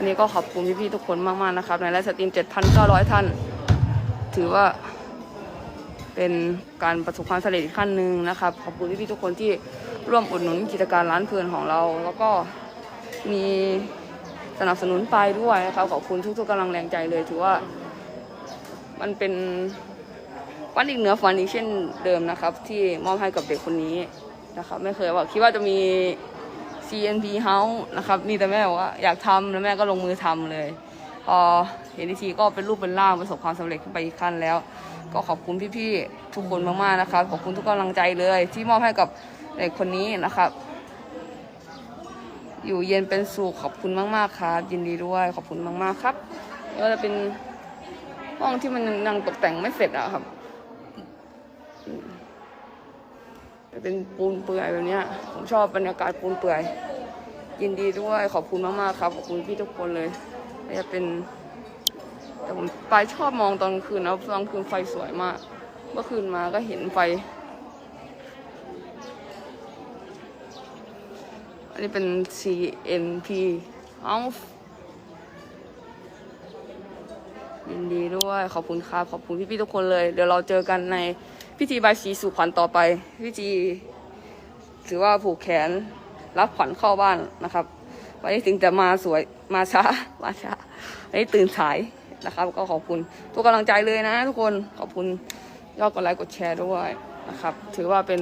วันนี้ก็ขอบคุณพี่ๆทุกคนมากๆนะครับ ในไลฟ์สตรีม 7,900 ท่าน ถือว่าเป็นการประสบความสำเร็จอีกขั้นหนึ่งนะครับ ขอบคุณพี่ๆทุกคนที่ร่วมอุดหนุนกิจการร้านเพลินของเรา แล้วก็มีสนับสนุนไปด้วยนะครับขอบคุณทุกๆกำลังแรงใจเลย ถือว่า มันเป็นฝันอีกเหนือฝันอีกเช่นเดิมนะครับ ที่มอบให้กับเด็กคนนี้นะครับ ไม่เคยว่าคิดว่าจะมี CNP House นะครับ มีแต่แม่บอกว่าอยากทำแล้วแม่ก็ลงมือทำเลยพอเห็นอีกทีก็เป็นรูปเป็นร่างประสบความสำเร็จขึ้นไปอีกขั้นแล้ว ก็ขอบคุณพี่ๆทุกคนมากๆนะครับขอบคุณทุกกำลังใจเลย ที่มอบให้กับเด็กคนนี้นะครับ อยู่เย็นเป็นสุขขอบคุณมากๆครับ ยินดีด้วยขอบคุณมากๆครับก็จะเป็นห้องที่มันยังตกแต่งไม่เสร็จอะครับอืมจะ เป็นปูนเปื่อยแบบเนี้ยผมชอบบรรยากาศปูนเปื่อย ยินดีด้วยขอบคุณมากๆครับขอบคุณพี่ทุกคนเลยจะเป็น แต่ผมไปชอบมองตอนกลางคืนนะตอนกลางคืนไฟสวยมาก เมื่อคืนมาก็เห็นไฟ อันนี้เป็น CNP House ยินดีด้วยขอบคุณครับขอบคุณพี่ๆทุกคนเลย เดี๋ยวเราเจอกันใน พิธีใบายสีสู่ขวัญต่อไป พิธีถือว่าผูกแขนรับขวัญเข้าบ้านนะครับ วันนี้ถึงจะมาสวยมาช้ามาช้าวันนี้ตื่นสายนะครับ ก็ขอบคุณทุกกำลังใจเลยนะ ทุกคนขอบคุณยอดกดไลค์กดแชร์ด้วยนะครับ ถือว่าเป็น